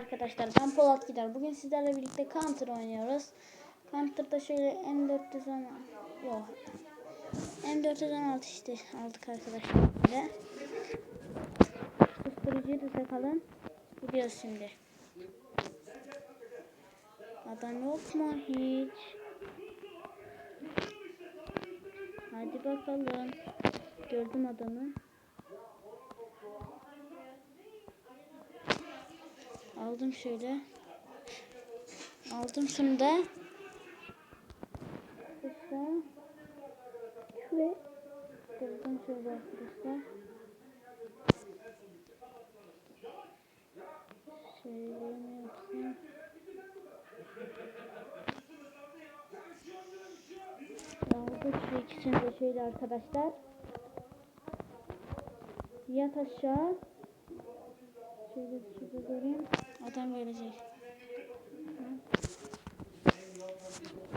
Arkadaşlar ben Polat Gider. Bugün sizlerle birlikte Counter oynuyoruz. Counter'da şöyle M410 yok. M416 işte aldık arkadaşlar. Böyle. Susturucuyu da takalım. Gidiyoruz şimdi. Adam yok mu hiç? Hadi bakalım. Gördüm adamı. Aldım şöyle. Aldım şunu da. Arkadaşlar. Şuraya. Kırdım şöyle arkadaşlar. Şöyle yapsam? Aldık şu ikisini de şöyle arkadaşlar. Yat aşağı. Şöyle şurada göreyim. Adam gelecek.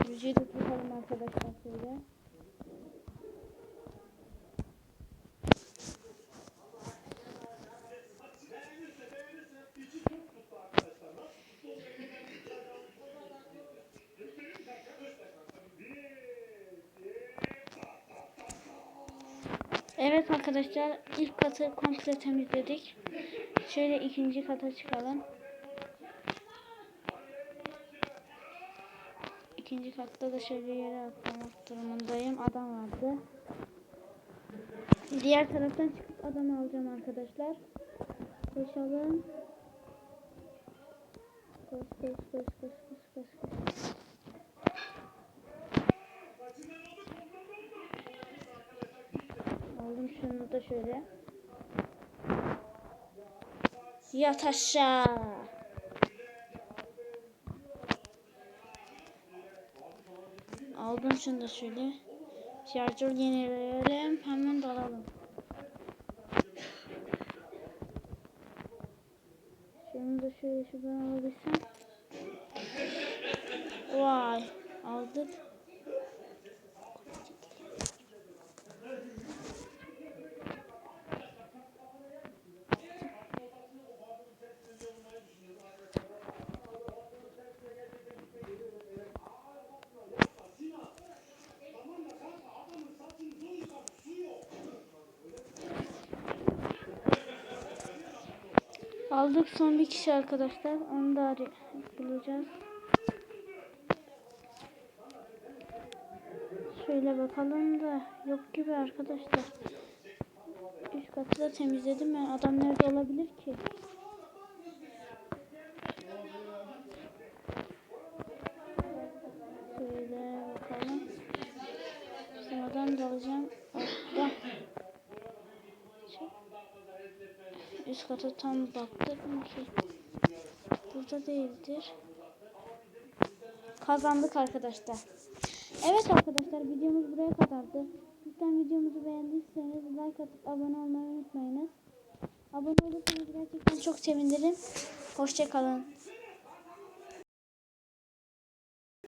Yüceyi de tutalım arkadaşlar şöyle. Evet arkadaşlar ilk katı komple temizledik. Şöyle ikinci kata çıkalım. İkinci katta da şöyle yere atlamak durumundayım. Adam vardı. Diğer taraftan çıkıp adam alacağım arkadaşlar. Koşalım. Koş koş koş koş koş koş koş. Aldım şunu da şöyle. Yat aşağı. Aldım şunu da şöyle. Şarjör yenileyelim. Hemen dalalım. Şunu da şöyle şuradan alabilsem. Vay. Aldık. Aldık son bir kişi arkadaşlar. Onu da bulacağız. Şöyle bakalım da yok gibi arkadaşlar. Üst katı da temizledim ben. Adam nerede olabilir ki? Şöyle bakalım. Sonradan da alacağım. Altta. Üst kata tam baktık mı ki? Burada değildir. Kazandık arkadaşlar. Evet arkadaşlar videomuz buraya kadardı. Lütfen videomuzu beğendiyseniz like atıp abone olmayı unutmayınız. Abone olursanız gerçekten çok sevinirim. Hoşçakalın.